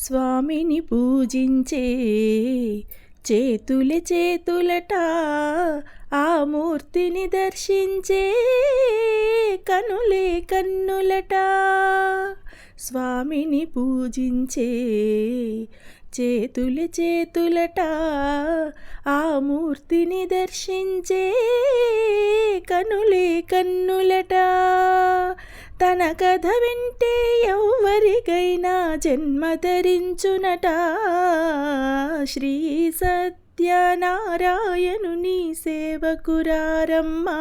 స్వామిని పూజించే చేతుల చేతులట ఆ మూర్తిని దర్శించే కనులే కన్నులట. స్వామిని పూజించే చేతులు చేతులట ఆ మూర్తిని దర్శించే కనులే కన్నులట. తన కథ వింటే ఎవరికైనా జన్మ ధరించునట. శ్రీ సత్యనారాయణుని సేవకురారమ్మా.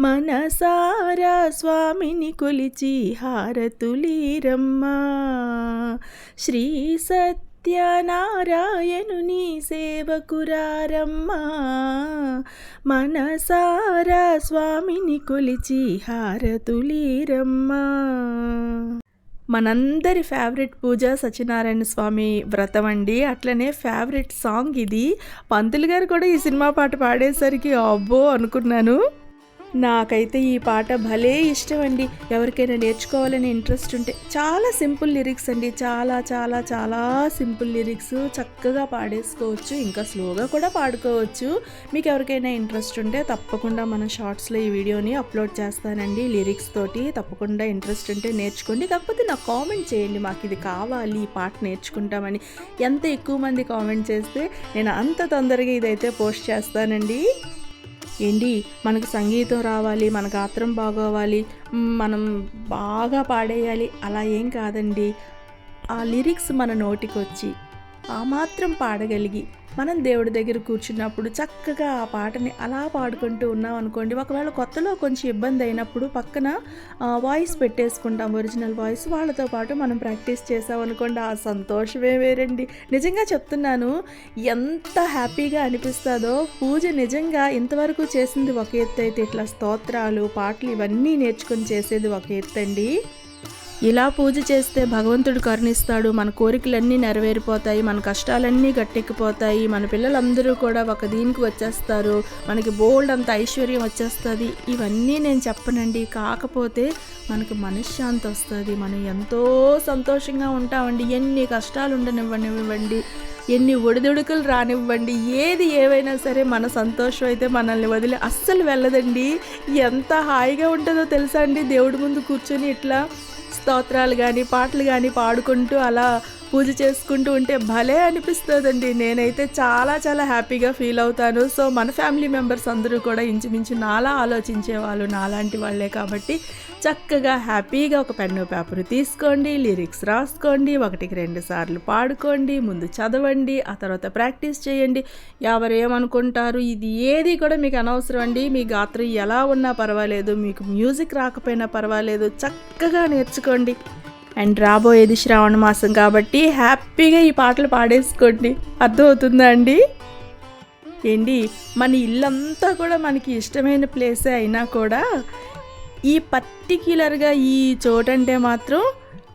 మనసారా స్వామిని కొలిచి హారతులీరమ్మా. శ్రీ సత్యనారాయణుని సేవకురారమ్మా. మనసారా స్వామిని కొలిచి హారతులీరమ్మా. మనందరి ఫేవరెట్ పూజ సత్యనారాయణ స్వామి వ్రతం అండి. అట్లనే ఫేవరెట్ సాంగ్ ఇది. పంతులు గారు కూడా ఈ సినిమా పాట పాడేసరికి అబ్బో అనుకున్నాను. నాకైతే ఈ పాట భలే ఇష్టం అండి ఎవరికైనా నేర్చుకోవాలని ఇంట్రెస్ట్ ఉంటే చాలా సింపుల్ లిరిక్స్ అండి. చాలా చాలా చాలా సింపుల్ లిరిక్స్ చక్కగా పాడేసుకోవచ్చు. ఇంకా స్లోగా కూడా పాడుకోవచ్చు. మీకు ఎవరికైనా ఇంట్రెస్ట్ ఉంటే తప్పకుండా మన షార్ట్స్లో ఈ వీడియోని అప్లోడ్ చేస్తానండి. లిరిక్స్ తోటి తప్పకుండా ఇంట్రెస్ట్ ఉంటే నేర్చుకోండి. కాకపోతే నాకు కామెంట్ చేయండి. మాకు ఇది కావాలి ఈ పాట నేర్చుకుంటామని. ఎంత ఎక్కువ మంది కామెంట్ చేస్తే నేను అంత తొందరగా ఇదైతే పోస్ట్ చేస్తానండి. ఏంటి? మనకు సంగీతం రావాలి మన గాత్రం బాగోవాలి మనం బాగా పాడేయాలి. అలా ఏం కాదండి. ఆ లిరిక్స్ మన నోటికొచ్చి ఆ మాత్రం పాడగలిగి మనం దేవుడి దగ్గర కూర్చున్నప్పుడు చక్కగా ఆ పాటని అలా పాడుకుంటూ ఉన్నాం అనుకోండి. ఒకవేళ కొత్తలో కొంచెం ఇబ్బంది అయినప్పుడు పక్కన వాయిస్ పెట్టేసుకుంటాం ఒరిజినల్ వాయిస్ వాళ్ళతో పాటు మనం ప్రాక్టీస్ చేసామనుకోండి. ఆ సంతోషమే వేరండి. నిజంగా చెప్తున్నాను ఎంత హ్యాపీగా అనిపిస్తుందో పూజ నిజంగా ఇంతవరకు చేసింది ఒక ఎత్తు అయితే ఇట్లా స్తోత్రాలు పాటలు ఇవన్నీ నేర్చుకొని చేసేది ఒక ఎత్తు అండి. ఇలా పూజ చేస్తే భగవంతుడు కరుణిస్తాడు. మన కోరికలన్నీ నెరవేరిపోతాయి. మన కష్టాలన్నీ గట్టెక్కిపోతాయి. మన పిల్లలందరూ కూడా ఒక దీనికి వచ్చేస్తారు. మనకి బోల్డ్ అంత ఐశ్వర్యం వచ్చేస్తుంది. ఇవన్నీ నేను చెప్పనండి. కాకపోతే మనకు మనశ్శాంతి వస్తుంది. మనం ఎంతో సంతోషంగా ఉంటామండి. ఎన్ని కష్టాలు ఉండనివ్వనివ్వండి. ఎన్ని ఒడిదుడుకులు రానివ్వండి. ఏది ఏవైనా సరే మన సంతోషం అయితే మనల్ని వదిలి అస్సలు వెళ్ళదండి. ఎంత హాయిగా ఉంటుందో తెలుసా అండి? దేవుడి ముందు కూర్చొని ఇట్లా స్తోత్రాలు కానీ పాటలు కానీ పాడుకుంటూ అలా పూజ చేసుకుంటూ ఉంటే భలే అనిపిస్తుందండి. నేనైతే చాలా చాలా హ్యాపీగా ఫీల్ అవుతాను. సో మన ఫ్యామిలీ మెంబర్స్ అందరూ కూడా ఇంచుమించు నాలా ఆలోచించే వాళ్ళు నాలాంటి వాళ్ళే కాబట్టి చక్కగా హ్యాపీగా ఒక పెన్ను పేపర్ తీసుకోండి లిరిక్స్ రాసుకోండి ఒకటికి రెండు సార్లు పాడుకోండి ముందు చదవండి ఆ తర్వాత ప్రాక్టీస్ చేయండి. ఎవరు ఏమనుకుంటారు? ఇది ఏది కూడా మీకు అనవసరం అండి. మీ గాత్రం ఎలా ఉన్నా పర్వాలేదు. మీకు మ్యూజిక్ రాకపోయినా పర్వాలేదు. చక్కగా నేర్చుకోండి. అండ్ రాబోయేది శ్రావణ మాసం కాబట్టి హ్యాపీగా ఈ పాటలు పాడేసుకోండి. అర్థమవుతుందా అండి? ఏంటి మన ఇల్లంతా కూడా మనకి ఇష్టమైన ప్లేసే అయినా కూడా ఈ పర్టిక్యులర్గా ఈ చోటంటే మాత్రం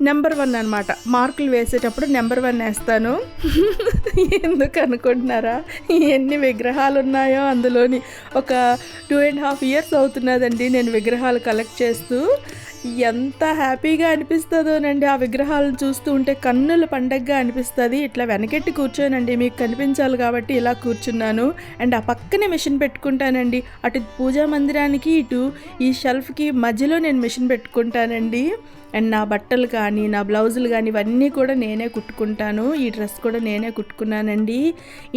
నెంబర్ వన్ అనమాట మార్కులు వేసేటప్పుడు నెంబర్ వన్ వేస్తాను. ఎందుకు అనుకుంటున్నారా? ఎన్ని విగ్రహాలు ఉన్నాయో అందులోని ఒక టూ అండ్ హాఫ్ ఇయర్స్ అవుతున్నదండి నేను విగ్రహాలు కలెక్ట్ చేస్తూ. ఎంత హ్యాపీగా అనిపిస్తుందోనండి ఆ విగ్రహాలను చూస్తూ ఉంటే కన్నుల పండగగా అనిపిస్తుంది. ఇట్లా వెనకెట్టి కూర్చోనండి మీకు కనిపించాలి కాబట్టి ఇలా కూర్చున్నాను. అండ్ ఆ పక్కనే మిషన్ పెట్టుకుంటానండి. అటు పూజా మందిరానికి ఇటు ఈ షెల్ఫ్కి మధ్యలో నేను మిషన్ పెట్టుకుంటానండి. అండ్ నా బట్టలు కానీ నా బ్లౌజులు కానీ ఇవన్నీ కూడా నేనే కుట్టుకుంటాను. ఈ డ్రెస్ కూడా నేనే కుట్టుకున్నానండి.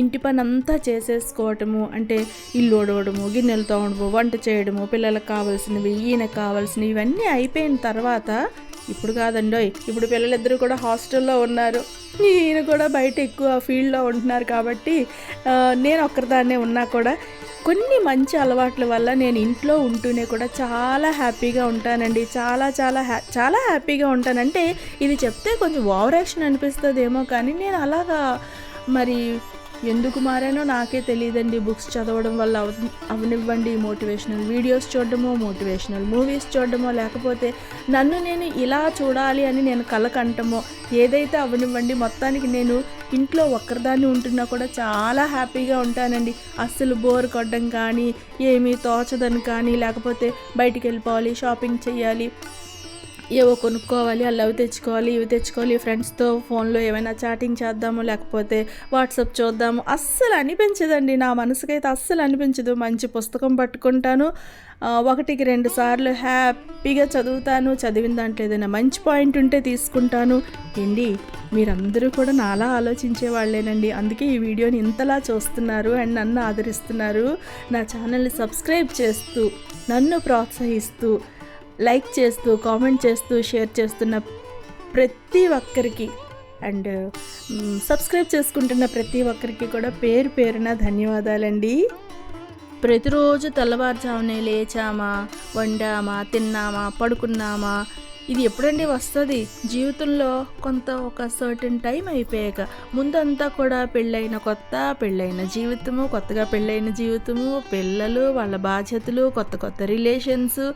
ఇంటి పని అంతా చేసేసుకోవటము అంటే ఇల్లు ఓడవడము గిన్నెలు తోడము వంట చేయడము పిల్లలకు కావాల్సినవి ఈయనకు కావాల్సినవి ఇవన్నీ అయిపోయిన తర్వాత ఇప్పుడు కాదండోయ్ ఇప్పుడు పిల్లలిద్దరూ కూడా హాస్టల్లో ఉన్నారు. ఈయన కూడా బయట ఎక్కువ ఫీల్డ్లో ఉంటున్నారు కాబట్టి నేను ఒక్కరిదాన్నే ఉన్నా కూడా కొన్ని మంచి అలవాట్ల వల్ల నేను ఇంట్లో ఉంటూనే కూడా చాలా హ్యాపీగా ఉంటానండి. చాలా చాలా హ్యా చాలా హ్యాపీగా ఉంటానంటే ఇది చెప్తే కొంచెం ఓవర్ యాక్షన్ అనిపిస్తుందేమో కానీ నేను అలాగా మరి ఎందుకు మారానో నాకే తెలియదండి. బుక్స్ చదవడం వల్ల అవ- అవనివ్వండి. మోటివేషనల్ వీడియోస్ చూడడమో మోటివేషనల్ మూవీస్ చూడడమో లేకపోతే నన్ను నేను ఇలా చూడాలి అని నేను కలకంటమో ఏదైతే అవనివ్వండి మొత్తానికి నేను ఇంట్లో ఒక్కరిదాన్ని ఉంటున్నా కూడా చాలా హ్యాపీగా ఉంటానండి. అస్సలు బోర్ కొట్టడం కానీ ఏమీ తోచదని కానీ లేకపోతే బయటికి వెళ్ళిపోవాలి షాపింగ్ చేయాలి ఏవో కొనుక్కోవాలి అలా అవి తెచ్చుకోవాలి ఇవి తెచ్చుకోవాలి. ఫ్రెండ్స్తో ఫోన్లో ఏమైనా చాటింగ్ చేద్దాము లేకపోతే వాట్సాప్ చూద్దాము. అస్సలు అనిపించదండి. నా మనసుకైతే అస్సలు అనిపించదు. మంచి పుస్తకం పట్టుకుంటాను. ఒకటికి రెండు సార్లు హ్యాపీగా చదువుతాను. చదివిన దాంట్లో ఏదైనా మంచి పాయింట్ ఉంటే తీసుకుంటాను. ఏంటి మీరందరూ కూడా నాలా ఆలోచించే వాళ్ళేనండి. అందుకే ఈ వీడియోని ఇంతలా చూస్తున్నారు అండ్ నన్ను ఆదరిస్తున్నారు. నా ఛానల్ని సబ్స్క్రైబ్ చేస్తూ నన్ను ప్రోత్సహిస్తూ లైక్ చేస్తూ కామెంట్ చేస్తూ షేర్ చేస్తున్న ప్రతి ఒక్కరికి అండ్ సబ్స్క్రైబ్ చేసుకుంటున్న ప్రతి ఒక్కరికి కూడా పేరు పేరున ధన్యవాదాలండి. ప్రతిరోజు తెల్లవారుజామునే లేచామా వండామా తిన్నామా పడుకున్నామా ఇది ఎప్పుడండి వస్తుంది? జీవితంలో కొంత ఒక సర్టన్ టైం అయిపోయాక. ముందంతా కూడా పెళ్ళైన కొత్త పెళ్ళైన జీవితము కొత్తగా పెళ్ళైన జీవితము పిల్లలు వాళ్ళ బాధ్యతలు కొత్త కొత్త రిలేషన్స్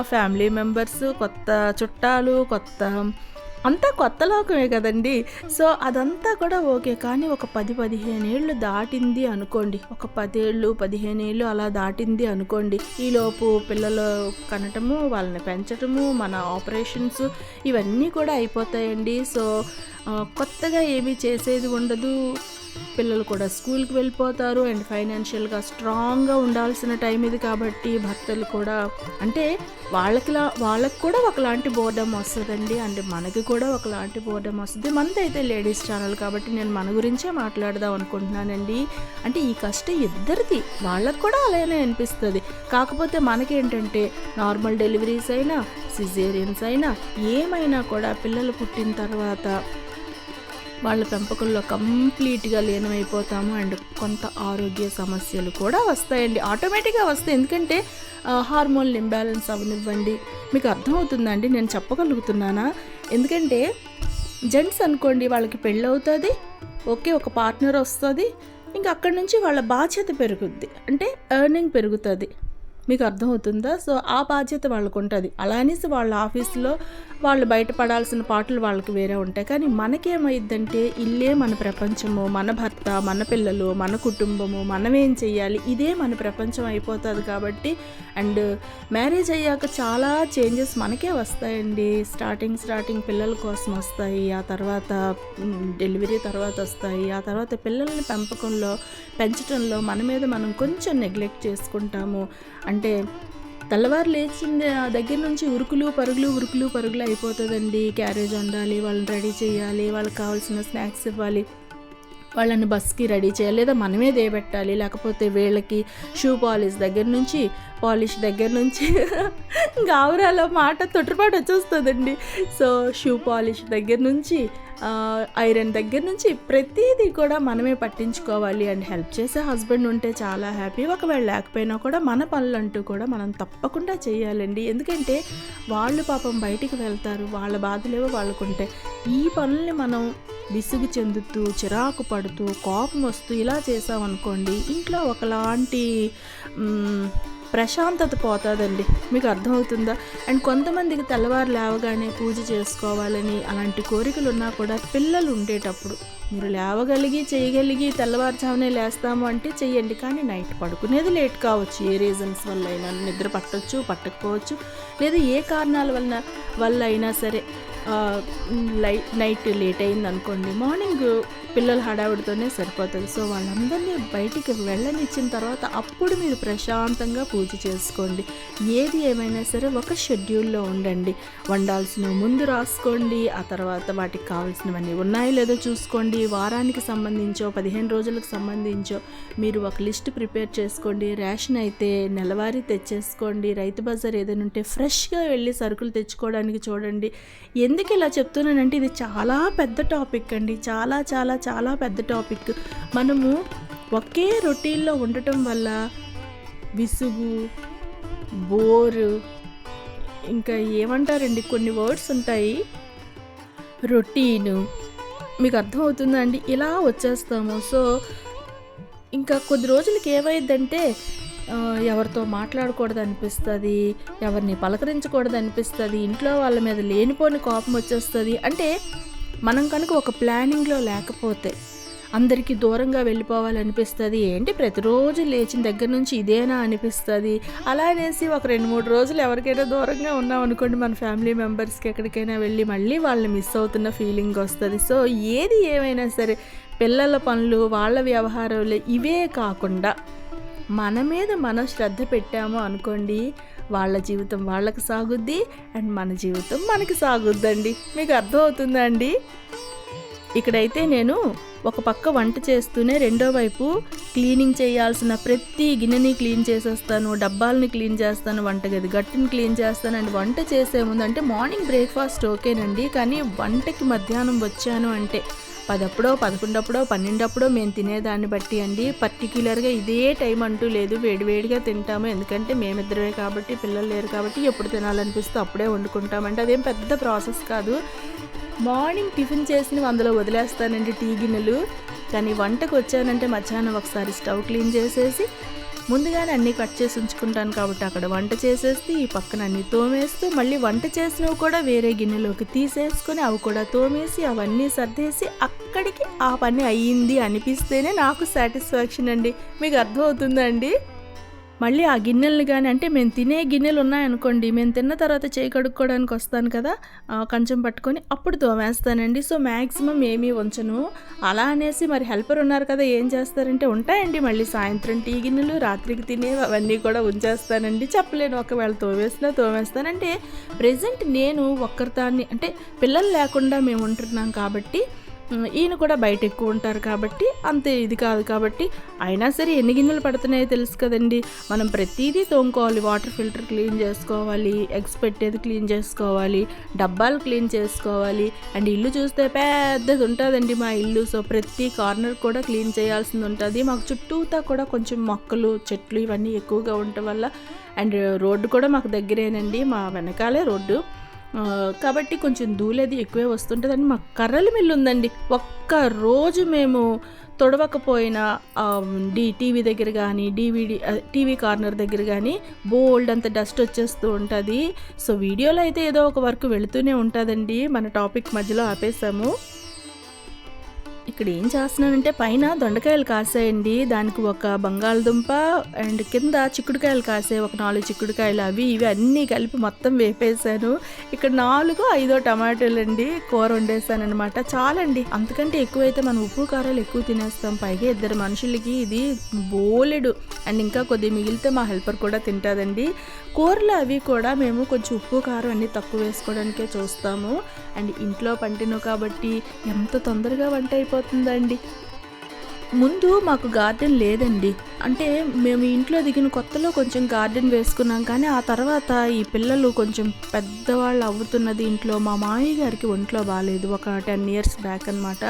ఫ్యామిలీ మెంబర్స్ కొత్త చుట్టాలు కొత్త అంతా కొత్త లోకమే కదండి. సో అదంతా కూడా ఓకే. కానీ ఒక పది పదిహేను ఏళ్ళు దాటింది అనుకోండి. ఒక పదేళ్ళు పదిహేను ఏళ్ళు అలా దాటింది అనుకోండి. ఈలోపు పిల్లలు కనటము వాళ్ళని పెంచటము మన ఆపరేషన్స్ ఇవన్నీ కూడా అయిపోతాయండి. సో కొత్తగా ఏమీ చేసేది ఉండదు. పిల్లలు కూడా స్కూల్కి వెళ్ళిపోతారు అండ్ ఫైనాన్షియల్గా స్ట్రాంగ్గా ఉండాల్సిన టైం ఇది కాబట్టి భర్తలు కూడా అంటే వాళ్ళకిలా వాళ్ళకి కూడా ఒకలాంటి బోర్డం వస్తుందండి. అండ్ మనకి కూడా ఒకలాంటి బోర్డం వస్తుంది. మనదైతే లేడీస్ ఛానల్ కాబట్టి నేను మన గురించే మాట్లాడదాం అనుకుంటున్నానండి. అంటే ఈ కష్టం ఇద్దరిది. వాళ్ళకి కూడా అలానే అనిపిస్తుంది. కాకపోతే మనకేంటంటే నార్మల్ డెలివరీస్ అయినా సిజేరియన్స్ అయినా ఏమైనా కూడా పిల్లలు పుట్టిన తర్వాత వాళ్ళ పెంపకంలో కంప్లీట్గా లీనమైపోతాము అండ్ కొంత ఆరోగ్య సమస్యలు కూడా వస్తాయండి. ఆటోమేటిక్గా వస్తాయి. ఎందుకంటే హార్మోన్ ఇంబ్యాలెన్స్ అవనివ్వండి. మీకు అర్థమవుతుందండి. నేను చెప్పగలుగుతున్నానా? ఎందుకంటే జెంట్స్ అనుకోండి వాళ్ళకి పెళ్ళి అవుతుంది ఓకే ఒక పార్ట్నర్ వస్తుంది. ఇంకా అక్కడి నుంచి వాళ్ళ బాధ్యత పెరుగుద్ది. అంటే ఎర్నింగ్ పెరుగుతుంది. మీకు అర్థమవుతుందా? సో ఆ బాధ్యత వాళ్ళకు ఉంటుంది అలా అనేసి వాళ్ళ ఆఫీస్లో వాళ్ళు బయటపడాల్సిన పాటలు వాళ్ళకి వేరే ఉంటాయి. కానీ మనకేమైందంటే ఇల్లే మన ప్రపంచము మన భర్త మన పిల్లలు మన కుటుంబము మనం ఏం చెయ్యాలి? ఇదే మన ప్రపంచం అయిపోతుంది కాబట్టి అండ్ మ్యారేజ్ అయ్యాక చాలా చేంజెస్ మనకే వస్తాయండి. స్టార్టింగ్ స్టార్టింగ్ పిల్లల కోసం వస్తాయి. ఆ తర్వాత డెలివరీ తర్వాత వస్తాయి. ఆ తర్వాత పిల్లల్ని పెంపకంలో పెంచడంలో మన మీద మనం కొంచెం నెగ్లెక్ట్ చేసుకుంటాము. అంటే తెల్లవారు లేచిన దగ్గర నుంచి ఉరుకులు పరుగులు ఉరుకులు పరుగులు అయిపోతుందండి. క్యారేజ్ వండాలి వాళ్ళని రెడీ చేయాలి వాళ్ళకి కావాల్సిన స్నాక్స్ ఇవ్వాలి. వాళ్ళని బస్కి రెడీ చేయాలి లేదా మనమే దేబెట్టాలి. లేకపోతే వీళ్ళకి షూ పాలిష్ దగ్గర నుంచి పాలిష్ దగ్గర నుంచి గావరాలో మాట తొట్టుపాటు వచ్చేస్తుందండి. సో షూ పాలిష్ దగ్గర నుంచి ఐరన్ దగ్గర నుంచి ప్రతిదీ కూడా మనమే పట్టించుకోవాలి అండ్ హెల్ప్ చేసే హస్బెండ్ ఉంటే చాలా హ్యాపీ. ఒకవేళ లేకపోయినా కూడా మన పనులంటూ కూడా మనం తప్పకుండా చేయాలండి. ఎందుకంటే వాళ్ళు పాపం బయటికి వెళ్తారు వాళ్ళ బాధలేవో వాళ్ళకుంటే ఈ పనుల్ని మనం విసుగు చెందుతూ చిరాకు పడుతూ కోపం వస్తూ ఇలా చేసామనుకోండి ఇంట్లో ఒకలాంటి ప్రశాంతత పోతుందండి. మీకు అర్థమవుతుందా? అండ్ కొంతమందికి తెల్లవారు లేవగానే పూజ చేసుకోవాలని అలాంటి కోరికలు ఉన్నా కూడా పిల్లలు ఉండేటప్పుడు మీరు లేవగలిగి చేయగలిగి తెల్లవారుజామునే లేస్తాము అంటే చెయ్యండి. కానీ నైట్ పడుకునేది లేట్ కావచ్చు. ఏ రీజన్స్ వల్ల అయినా నిద్ర పట్టవచ్చు పట్టకపోవచ్చు లేదా ఏ కారణాల వలన వల్ల అయినా సరే లైట్ నైట్ లేట్ అయింది అనుకోండి మార్నింగ్ పిల్లల హడావిడితోనే సరిపోతుంది. సో వాళ్ళందరినీ బయటికి వెళ్ళనిచ్చిన తర్వాత అప్పుడు మీరు ప్రశాంతంగా పూజ చేసుకోండి. ఏది ఏమైనా సరే ఒక షెడ్యూల్లో ఉండండి. వండాల్సిన ముందు రాసుకోండి ఆ తర్వాత వాటికి కావాల్సినవన్నీ ఉన్నాయో లేదో చూసుకోండి. వారానికి సంబంధించో పదిహేను రోజులకు సంబంధించో మీరు ఒక లిస్ట్ ప్రిపేర్ చేసుకోండి. రేషన్ అయితే నెలవారీ తెచ్చేసుకోండి. రైతు బజార్ ఏదైనా ఉంటే ఫ్రెష్గా వెళ్ళి సరుకులు తెచ్చుకోవడానికి చూడండి. ఎందుకు ఇలా చెప్తున్నానంటే ఇది చాలా పెద్ద టాపిక్ అండి. చాలా చాలా చాలా పెద్ద టాపిక్. మనము ఒకే రొటీన్లో ఉండటం వల్ల విసుగు బోరు ఇంకా ఏమంటారండి? కొన్ని వర్డ్స్ ఉంటాయి. రొటీను. మీకు అర్థమవుతుందా అండి? ఇలా వచ్చేస్తాము. సో ఇంకా కొద్ది రోజులకి ఏమైందంటే ఎవరితో మాట్లాడకూడదు అనిపిస్తుంది ఎవరిని పలకరించకూడదు అనిపిస్తుంది ఇంట్లో వాళ్ళ మీద లేనిపోని కోపం వచ్చేస్తుంది. అంటే మనం కనుక ఒక ప్లానింగ్లో లేకపోతే అందరికీ దూరంగా వెళ్ళిపోవాలనిపిస్తుంది. ఏంటి ప్రతిరోజు లేచిన దగ్గర నుంచి ఇదేనా అనిపిస్తుంది? అలా అనేసి ఒక రెండు మూడు రోజులు ఎవరికైనా దూరంగా ఉన్నాం అనుకోండి మన ఫ్యామిలీ మెంబర్స్కి ఎక్కడికైనా వెళ్ళి మళ్ళీ వాళ్ళని మిస్ అవుతున్న ఫీలింగ్ వస్తుంది. సో ఏది ఏమైనా సరే పిల్లల పనులు వాళ్ళ వ్యవహారాలు ఇవే కాకుండా మన మీద మనం శ్రద్ధ పెట్టాము అనుకోండి వాళ్ళ జీవితం వాళ్ళకి సాగుద్ది అండ్ మన జీవితం మనకి సాగుద్దండి. మీకు అర్థమవుతుందా అండి ఇక్కడైతే నేను ఒక పక్క వంట చేస్తూనే రెండో వైపు క్లీనింగ్ చేయాల్సిన ప్రతి గిన్నెని క్లీన్ చేసేస్తాను డబ్బాలని క్లీన్ చేస్తాను వంటగది గట్టుని క్లీన్ చేస్తాను అండ్ వంట చేసే ముందు అంటే మార్నింగ్ బ్రేక్ఫాస్ట్ ఓకేనండి. కానీ వంటకి మధ్యాహ్నం వచ్చాను అంటే పదప్పుడో పదకొండప్పుడో పన్నెండప్పుడో మేము తినేదాన్ని బట్టి అండి. పర్టిక్యులర్గా ఇదే టైం అంటూ లేదు. వేడివేడిగా తింటాము. ఎందుకంటే మేమిద్దరమే కాబట్టి పిల్లలు లేరు కాబట్టి ఎప్పుడు తినాలనిపిస్తే అప్పుడే వండుకుంటామంటే అదేం పెద్ద ప్రాసెస్ కాదు. మార్నింగ్ టిఫిన్ చేసి అందులో వదిలేస్తానండి టీ గిన్నెలు. కానీ వంటకు వచ్చానంటే మధ్యాహ్నం ఒకసారి స్టవ్ క్లీన్ చేసేసి ముందుగానే అన్నీ కట్ చేసి ఉంచుకుంటాను కాబట్టి అక్కడ వంట చేసేస్తే ఈ పక్కన అన్నీ తోమేస్తూ మళ్ళీ వంట చేసినవి కూడా వేరే గిన్నెలోకి తీసేసుకొని అవి కూడా తోమేసి అవన్నీ సర్దేసి అక్కడికి ఆ పని అయ్యింది అనిపిస్తేనే నాకు సాటిస్ఫాక్షన్ అండి. మీకు అర్థమవుతుందండి మళ్ళీ ఆ గిన్నెలు కానీ అంటే మేము తినే గిన్నెలు ఉన్నాయనుకోండి మేము తిన్న తర్వాత చేయి కడుక్కోవడానికి వస్తాను కదా ఆ, కంచం పట్టుకొని అప్పుడు తోమేస్తానండి. సో మ్యాక్సిమం ఏమీ ఉంచను. అలా అనేసి మరి హెల్పర్ ఉన్నారు కదా ఏం చేస్తారంటే ఉంటాయండి మళ్ళీ సాయంత్రం టీ గిన్నెలు రాత్రికి తినేవి అవన్నీ కూడా ఉంచేస్తానండి. చెప్పలేను ఒకవేళ తోమేసినా తోమేస్తానంటే ప్రజెంట్ నేను ఒక్కరితాన్ని అంటే పిల్లలు లేకుండా మేము ఉంటున్నాం కాబట్టి ఈయన కూడా బయట ఎక్కువ ఉంటారు కాబట్టి అంతే ఇది కాదు కాబట్టి అయినా సరే ఎన్ని గిన్నెలు పడుతున్నాయో తెలుసు కదండి. మనం ప్రతిదీ తోముకోవాలి వాటర్ ఫిల్టర్ క్లీన్ చేసుకోవాలి ఎగ్స్ పెట్టేది క్లీన్ చేసుకోవాలి డబ్బాలు క్లీన్ చేసుకోవాలి. అండ్ ఇల్లు చూస్తే పెద్దది ఉంటుందండి మా ఇల్లు సో ప్రతి కార్నర్ కూడా క్లీన్ చేయాల్సింది ఉంటుంది. మాకు చుట్టూతా కూడా కొంచెం మొక్కలు చెట్లు ఇవన్నీ ఎక్కువగా ఉండటం వల్ల అండ్ రోడ్డు కూడా మాకు దగ్గరేనండి మా వెనకాలే రోడ్డు. కాబట్టి కొంచెం దూలేది ఎక్కువే వస్తుంటుందండి. మాకు కర్రల మిల్లు ఉందండి. ఒక్క రోజు మేము తొడవకపోయినా డి టీవీ దగ్గర కానీ డివిడి టీవీ కార్నర్ దగ్గర కానీ బోల్డ్ అంత డస్ట్ వచ్చేస్తూ ఉంటుంది. సో వీడియోలో అయితే ఏదో ఒక వర్క్ వెళుతూనే ఉంటుందండి. మన టాపిక్ మధ్యలో ఆపేసాము. ఇక్కడ ఏం చేస్తున్నానంటే పైన దొండకాయలు కాసేయండి. దానికి ఒక బంగాళదుంప అండ్ కింద చిక్కుడుకాయలు కాసాయి. ఒక నాలుగు చిక్కుడుకాయలు అవి ఇవి అన్నీ కలిపి మొత్తం వేపేసాను ఇక్కడ నాలుగు ఐదో టమాటాలు అండి కూర వండేసాను అనమాట చాలండి. అంతకంటే ఎక్కువైతే మనం ఉప్పు కారాలు ఎక్కువ తినేస్తాం. పైగా ఇద్దరు మనుషులకి ఇది బోలెడు. అండ్ ఇంకా కొద్ది మిగిలితే మా హెల్పర్ కూడా తింటుందండి కూరలు అవి కూడా మేము కొంచెం ఉప్పు కారం అన్నీ తక్కువ వేసుకోవడానికే చూస్తాము. అండ్ ఇంట్లో పంటిను కాబట్టి ఎంత తొందరగా వంట అయిపోతుందండి. ముందు మాకు గార్డెన్ లేదండి. అంటే మేము ఇంట్లో దిగిన కొత్తలో కొంచెం గార్డెన్ వేసుకున్నాం. కానీ ఆ తర్వాత ఈ పిల్లలు కొంచెం పెద్దవాళ్ళు అవుతున్నది ఇంట్లో. మా మామయ్య గారికి ఒంట్లో బాగాలేదు ఒక టెన్ ఇయర్స్ బ్యాక్ అనమాట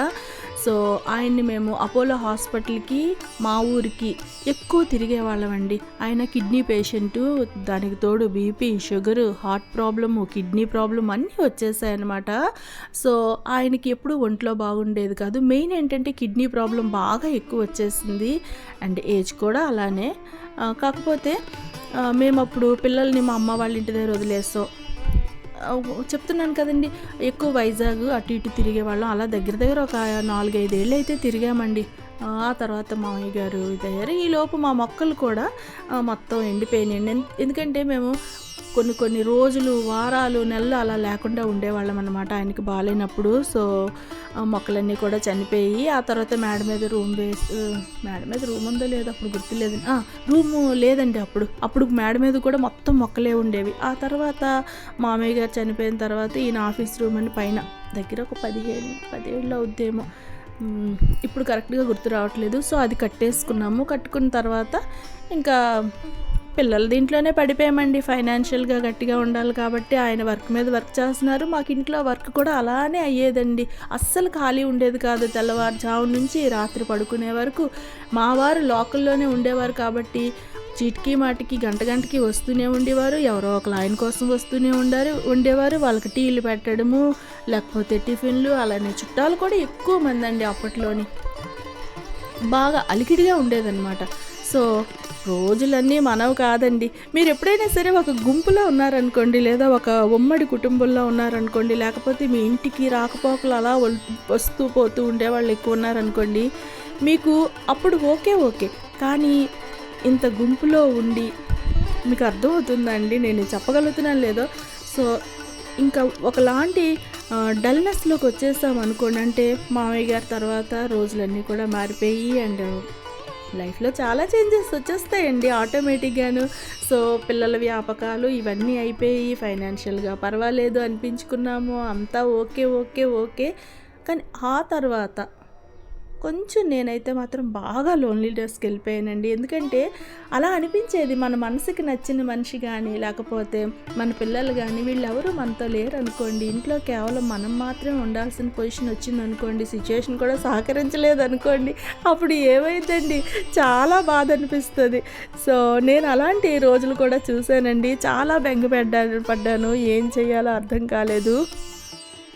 సో ఆయన్ని మేము అపోలో హాస్పిటల్కి మా ఊరికి ఎక్కువ తిరిగే వాళ్ళమండి. ఆయన కిడ్నీ పేషెంటు దానికి తోడు BP sugar heart problem kidney problem అన్నీ వచ్చేసాయన్నమాట. సో ఆయనకి ఎప్పుడు ఒంట్లో బాగుండేది కాదు. మెయిన్ ఏంటంటే కిడ్నీ ప్రాబ్లం బాగా ఎక్కువ వచ్చేసింది. అండ్ ఏజ్ కూడా అలానే. కాకపోతే మేము అప్పుడు పిల్లల్ని మా అమ్మ వాళ్ళ ఇంటి దగ్గర వదిలేసాం చెప్తున్నాను కదండి. ఎక్కువ వైజాగ్ అటు ఇటు తిరిగే వాళ్ళం. అలా దగ్గర దగ్గర ఒక నాలుగైదేళ్ళు అయితే తిరిగామండి. ఆ తర్వాత మామయ్య గారు ఇదయ్యారు ఈ లోపు మా మొక్కలు కూడా మొత్తం ఎండిపోయినాయండి. ఎందుకంటే మేము కొన్ని కొన్ని రోజులు వారాలు నెలలు అలా లేకుండా ఉండేవాళ్ళం అనమాట ఆయనకి బాగాలేనప్పుడు. సో మొక్కలన్నీ కూడా చనిపోయి ఆ తర్వాత మేడ మీద రూమ్ వేసి మేడ మీద రూమ్ ఉందో లేదో అప్పుడు గుర్తులేదు. రూము లేదండి అప్పుడు. అప్పుడు మేడ మీద కూడా మొత్తం మొక్కలే ఉండేవి. ఆ తర్వాత మామయ్య గారు చనిపోయిన తర్వాత ఈయన ఆఫీస్ రూమ్ అని పైన దగ్గర ఒక పదిహేను పదిహేళ్ళు అవుద్దేమో. ఇప్పుడు కరెక్ట్గా గుర్తు రావట్లేదు. సో అది కట్టేసుకున్నాము. కట్టుకున్న తర్వాత ఇంకా పిల్లలు దీంట్లోనే పడిపోయామండి. ఫైనాన్షియల్గా గట్టిగా ఉండాలి కాబట్టి ఆయన వర్క్ మీద వర్క్ చేస్తున్నారు. మాకు ఇంట్లో వర్క్ కూడా అలానే అయ్యేదండి. అస్సలు ఖాళీ ఉండేది కాదు. తెల్లవారుజాము నుంచి రాత్రి పడుకునే వరకు మా వారు లోకల్లోనే ఉండేవారు కాబట్టి చీటికి మాటికి గంట గంటకి వస్తూనే ఉండేవారు. ఎవరో ఒక లైన్ కోసం వస్తూనే ఉండారు ఉండేవారు. వాళ్ళకి టీలు పెట్టడము లేకపోతే టిఫిన్లు అలానే చుట్టాలు కూడా ఎక్కువ మంది అండి అప్పట్లోని. బాగా అలికిడిగా ఉండేదన్నమాట. సో రోజులన్నీ మనవి కాదండి. మీరు ఎప్పుడైనా సరే ఒక గుంపులో ఉన్నారనుకోండి లేదా ఒక ఉమ్మడి కుటుంబంలో ఉన్నారనుకోండి లేకపోతే మీ ఇంటికి రాకపోకలు అలా వస్తూ పోతూ ఉండేవాళ్ళు ఎక్కువ ఉన్నారనుకోండి మీకు అప్పుడు ఓకే ఓకే. కానీ ఇంత గుంపులో ఉండి మీకు అర్థమవుతుందండి నేను చెప్పగలుగుతున్నాను లేదో? సో ఇంకా ఒకలాంటి డల్నెస్లోకి వచ్చేసాం అనుకోండి అంటే మామయ్య గారి తర్వాత రోజులన్నీ కూడా మారిపోయి అండ్ లైఫ్లో uh, చాలా చేంజెస్ వచ్చేస్తాయండి ఆటోమేటిక్గాను సో పిల్లల వ్యాపకాలు ఇవన్నీ అయిపోయి ఫైనాన్షియల్గా పర్వాలేదు అనిపించుకున్నాము అంతా ఓకే ఓకే ఓకే కానీ ఆ తర్వాత కొంచెం నేనైతే మాత్రం బాగా లోన్లీనెస్కి వెళ్ళిపోయానండి. ఎందుకంటే అలా అనిపించేది మన మనసుకి నచ్చిన మనిషి కానీ లేకపోతే మన పిల్లలు కానీ వీళ్ళెవరూ మనతో లేరు అనుకోండి ఇంట్లో కేవలం మనం మాత్రమే ఉండాల్సిన పొజిషన్ వచ్చింది అనుకోండి సిచ్యువేషన్ కూడా సహకరించలేదు అనుకోండి అప్పుడు ఏమైందండి? చాలా బాధ అనిపిస్తుంది. సో నేను అలాంటి రోజులు కూడా చూశానండి. చాలా బెంగ పడ్డాను. పడ్డాను ఏం చేయాలో అర్థం కాలేదు.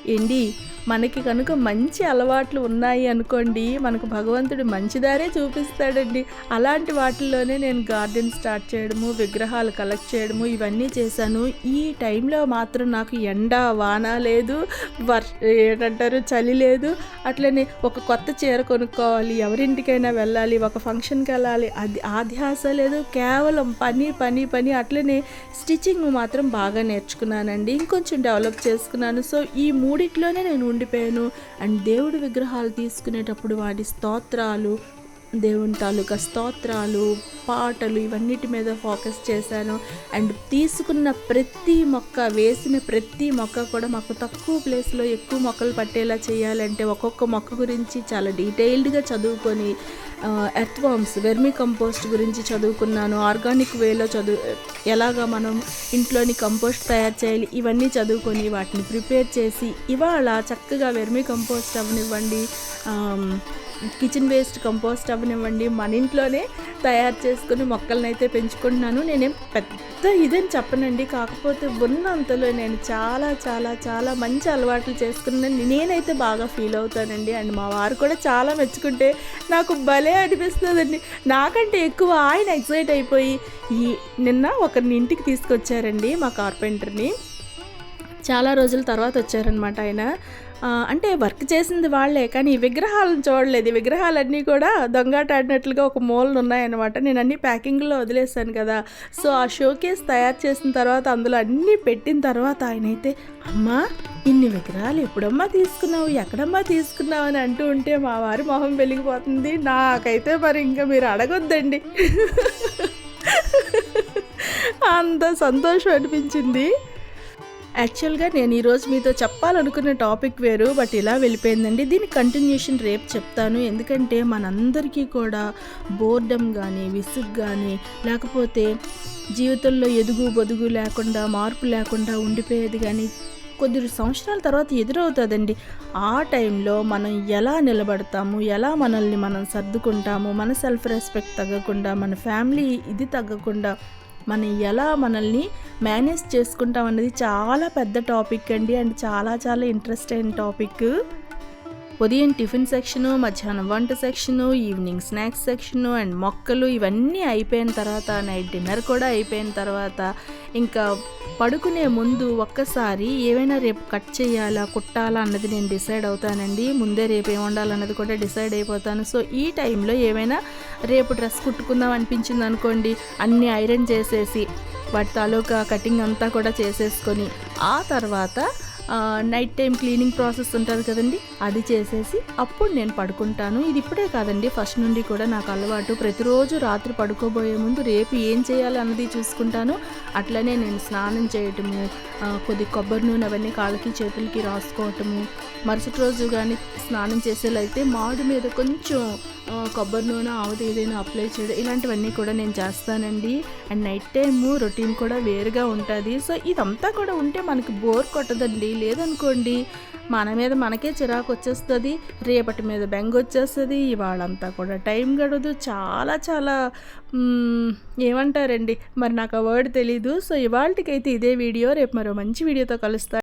ఏంటి మనకి కనుక మంచి అలవాట్లు ఉన్నాయి అనుకోండి మనకు భగవంతుడు మంచిదారే చూపిస్తాడండి. అలాంటి వాటిల్లోనే నేను గార్డెన్ స్టార్ట్ చేయడము విగ్రహాలు కలెక్ట్ చేయడము ఇవన్నీ చేశాను. ఈ టైంలో మాత్రం నాకు ఎండ వాన లేదు వర్ష ఏంటంటారు చలి లేదు. అట్లనే ఒక కొత్త చీర కొనుక్కోవాలి ఎవరింటికైనా వెళ్ళాలి ఒక ఫంక్షన్కి వెళ్ళాలి అది ఆ ధ్యాస లేదు కేవలం పని పని పని అట్లనే స్టిచ్చింగ్ మాత్రం బాగా నేర్చుకున్నానండి. ఇంకొంచెం డెవలప్ చేసుకున్నాను. సో ఈ మూడిట్లోనే నేను ఉండిపోయాను. అండ్ దేవుడి విగ్రహాలు తీసుకునేటప్పుడు వాటి స్తోత్రాలు దేవుని తాలూకా స్తోత్రాలు పాటలు ఇవన్నిటి మీద ఫోకస్ చేశాను. అండ్ తీసుకున్న ప్రతి మొక్క వేసిన ప్రతి మొక్క కూడా మాకు తక్కువ ప్లేస్లో ఎక్కువ మొక్కలు పట్టేలా చేయాలంటే ఒక్కొక్క మొక్క గురించి చాలా డీటెయిల్డ్గా చదువుకొని ఎర్త్వామ్స్ వెర్మి కంపోస్ట్ గురించి చదువుకున్నాను. ఆర్గానిక్ వేలో చదువు ఎలాగా మనం ఇంట్లోని కంపోస్ట్ తయారు చేయాలి ఇవన్నీ చదువుకొని వాటిని ప్రిపేర్ చేసి ఇవాళ చక్కగా వెర్మి కంపోస్ట్ అవనివ్వండి. కిచెన్ వేస్ట్ కంపోస్ట్ అవ్వనివ్వండి మన ఇంట్లోనే తయారు చేసుకుని మొక్కలను అయితే పెంచుకుంటున్నాను. నేనేం పెద్ద ఇదని చెప్పనండి. కాకపోతే ఉన్నంతలో నేను చాలా చాలా చాలా మంచి అలవాట్లు చేసుకున్నాను నేనైతే బాగా ఫీల్ అవుతానండి. అండ్ మా వారు కూడా చాలా మెచ్చుకుంటే నాకు భలే అనిపిస్తుందండి. నాకంటే ఎక్కువ ఆయన ఎక్సైట్ అయిపోయి ఈ నిన్న ఒకరిని ఇంటికి తీసుకొచ్చారండి మా కార్పెంటర్ని. చాలా రోజుల తర్వాత వచ్చారనమాట ఆయన. అంటే వర్క్ చేసింది వాళ్ళే కానీ ఈ విగ్రహాలను చూడలేదు. ఈ విగ్రహాలన్నీ కూడా దొంగటాడినట్లుగా ఒక మూలన ఉన్నాయన్నమాట. నేను అన్ని ప్యాకింగ్లో వదిలేసాను కదా. సో ఆ షోకేస్ తయారు చేసిన తర్వాత అందులో అన్నీ పెట్టిన తర్వాత ఆయన అయితే అమ్మా ఇన్ని విగ్రహాలు ఎప్పుడమ్మా తీసుకున్నావు? ఎక్కడమ్మా తీసుకున్నావు? అని అంటూ ఉంటే మా వారి మొహం వెలిగిపోతుంది. నాకైతే మరి ఇంకా మీరు అడగొద్దండి. అంత సంతోషం అనిపించింది. యాక్చువల్గా నేను ఈరోజు మీతో చెప్పాలనుకున్న టాపిక్ వేరు బట్ ఇలా వెళ్ళిపోయిందండి. దీని కంటిన్యూషన్ రేపు చెప్తాను. ఎందుకంటే మనందరికీ కూడా బోర్డమ్ కానీ విసుగు కానీ లేకపోతే జీవితంలో ఎదుగు బొదుగు లేకుండా మార్పు లేకుండా ఉండిపోయేది కానీ కొద్ది సంవత్సరాల తర్వాత ఎదురవుతుందండి. ఆ టైంలో మనం ఎలా నిలబడతాము ఎలా మనల్ని మనం సర్దుకుంటాము మన సెల్ఫ్ రెస్పెక్ట్ తగ్గకుండా మన ఫ్యామిలీ ఇది తగ్గకుండా మనం ఎలా మనల్ని మేనేజ్ చేసుకుంటాం అనేది చాలా పెద్ద టాపిక్ అండి. అండ్ చాలా చాలా ఇంట్రెస్ట్ అయిన టాపిక్ ఉదయం టిఫిన్ సెక్షను మధ్యాహ్నం వంట section evening snacks section and మొక్కలు ఇవన్నీ అయిపోయిన తర్వాత నైట్ డిన్నర్ కూడా అయిపోయిన తర్వాత ఇంకా పడుకునే ముందు ఒక్కసారి ఏమైనా రేపు కట్ చేయాలా కుట్టాలా అన్నది నేను డిసైడ్ అవుతానండి. ముందే రేపు ఏం వండాలన్నది కూడా డిసైడ్ అయిపోతాను. సో ఈ టైంలో ఏమైనా రేపు డ్రెస్ కుట్టుకుందాం అనిపించింది అనుకోండి అన్నీ ఐరన్ చేసేసి వాటి తాలూకా కటింగ్ అంతా కూడా చేసేసుకొని ఆ తర్వాత నైట్ టైం క్లీనింగ్ ప్రాసెస్ ఉంటుంది కదండి అది చేసేసి అప్పుడు నేను పడుకుంటాను. ఇది ఇప్పుడే కాదండి ఫస్ట్ నుండి కూడా నాకు అలవాటు. ప్రతిరోజు రాత్రి పడుకోబోయే ముందు రేపు ఏం చేయాలి అన్నది చూసుకుంటాను. అట్లనే నేను స్నానం చేయటము కొద్ది కొబ్బరి నూనె అవన్నీ కాళ్ళకి చేతులకి రాసుకోవటము. మరుసటి రోజు కానీ స్నానం చేసేలా అయితే మాడు మీద కొంచెం కొబ్బరి నూనె ఆవది ఏదైనా అప్లై చేయడం ఇలాంటివన్నీ కూడా నేను చేస్తానండి. అండ్ నైట్ టైము రొటీన్ కూడా వేరుగా ఉంటుంది. సో ఇదంతా కూడా ఉంటే మనకి బోర్ కొట్టదండి. లేదనుకోండి మన మీద మనకే చిరాకు వచ్చేస్తుంది రేపటి మీద బెంగ వచ్చేస్తుంది. ఇవాళంతా కూడా టైం గడదు చాలా చాలా ఏమంటారండి? మరి నాకు ఆ వర్డ్ తెలీదు. సో ఇవాళకైతే ఇదే వీడియో రేపు మరో మంచి వీడియోతో కలుస్తాను